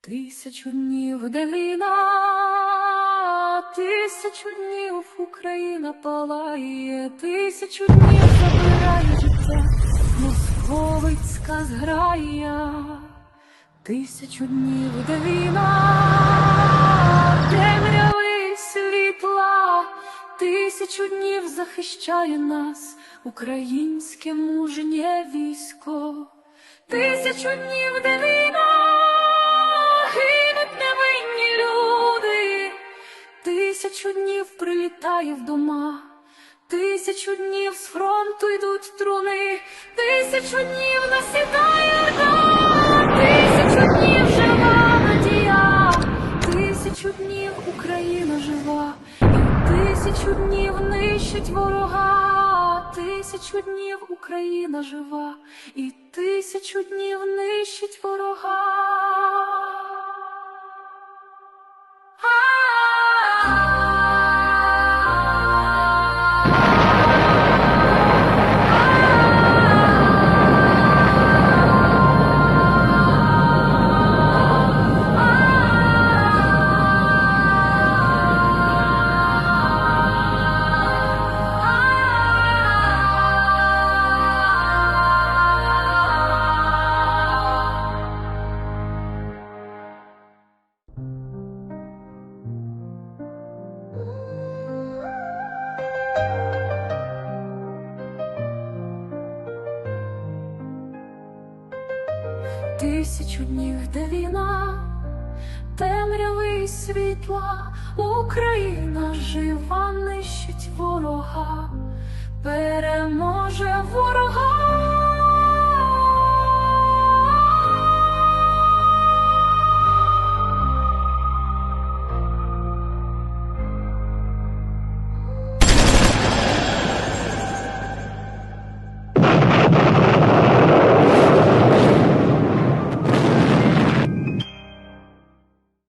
Тисячу днів де тисячу днів Україна палає, тисячу днів забирає життя, московицька зграя, тисячу днів війна, темряви світла, тисячу днів захищає нас українське мужнє військо, тисячу днів де тисячу днів прилітає в дома, тисячу днів з фронту йдуть труни, тисячу днів насідає орда, тисячу днів жива надія, тисячу днів Україна жива, і тисячу днів нищить ворога, тисячу днів Україна жива, і тисячу днів нищить ворога. Тисячу днів, де війна, темряви світла, Україна жива нищить ворога, переможе ворога.